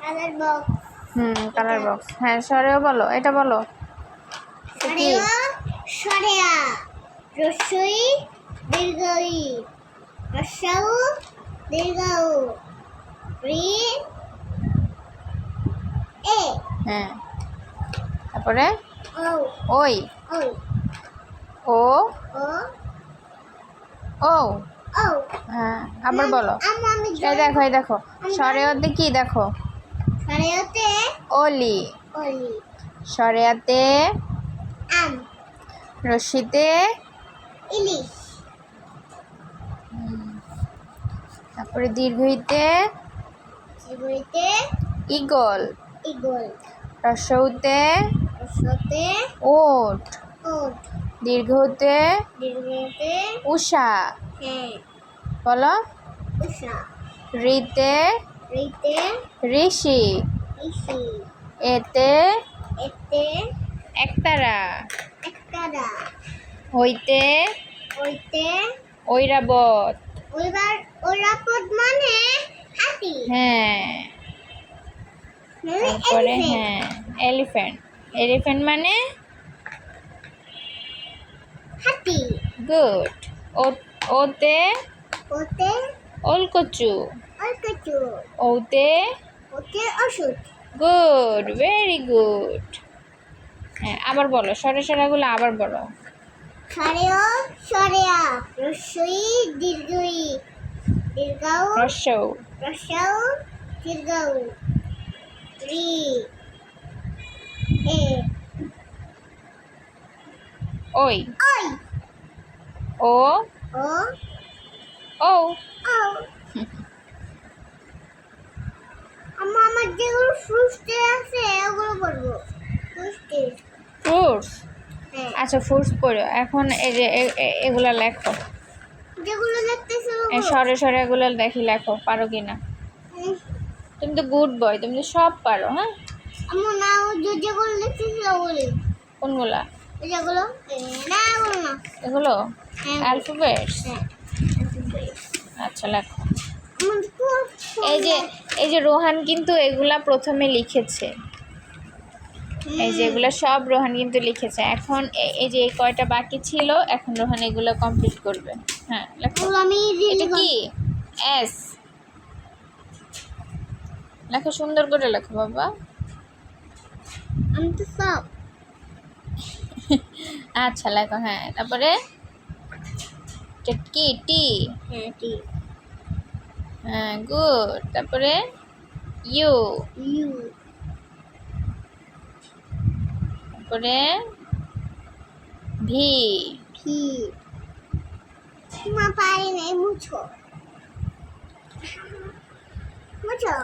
Colour box হুম colour box হ্যাঁ সরেও বলো এটা বলো। সরেয়া রসই দীর্ঘই রসাউ দীর্ঘউ রি এ হ্যাঁ। তারপরে? ও ওই। ও। ও ও। হ্যাঁ আবার বলো। এই দেখো এই দেখো। সরেয়াতে কি দেখো? সরেয়াতে অলি সরেয়াতে আম। রশিতে ইলিশ। তারপরে দীর্ঘইতে চিগুড়িতে ইগল ইগল রসৌতে রসতে ওট। ওট। দীর্ঘতে দীর্ঘতে উষা। হ্যাঁ। বলো। ঋতে। ঋষি। এতে। এতে। একতারা। হইতে। ওইতে ঐরাবত। ওরাপদ মানে হাতি। হ্যাঁ। মানে তারপরে হ্যাঁ এলিফ্যান্ট এলিফ্যান্ট মানে? হাতি। গুড। ওতে ওতে ওলকচু। ওতে ওতে ওষুধ। গুড ভেরি গুড হ্যাঁ আবার বলো সরে সরাগুলো আবার বলো। সরেও সরেয়া রসই দীর্ঘই। দীর্ঘাও রসৌ রসাও দীর্ঘাও। রি এ। ওই। ওই। ও ও ও ও আমার আমার যেগুলো ফ্রুটসে আছে ওগুলো বলব ফ্রুটসে হ্যাঁ। আচ্ছা ফ্রুটস পড়ো। এখন এই যে এগুলা লেখো। যেগুলো দেখতেছে এই সরে সরে এগুলো দেখি লেখো পারো কি না? তুমি তো গুড বয় তুমি তো সব পারো হ্যাঁ? আমার না ও যেগুলো দেখতেছে ওগুলো। কোনগুলা? যেগুলো? না এগুলো হ্যাঁ। অ্যালফাবেটস হ্যাঁ। আচ্ছা লেখো। এই যে এই যে রোহান কিন্তু এগুলা প্রথমে লিখেছে। এই যে এগুলা সব রোহান কিন্তু লিখেছে। এখন এই যে এই কয়টা বাকি ছিল এখন রোহান এগুলো কমপ্লিট করবে। হ্যাঁ লেখো। এটা কি? এস লেখো সুন্দর করে লেখো বাবা। আমি তো সব। আচ্ছা লেখো হ্যাঁ তারপরে? কি টি হ্যাঁ ঠিক হ্যাঁ গুড তারপরে ইউ ইউ তারপরে ভি. ভি. মা পারি নাই মুছো। মুছো।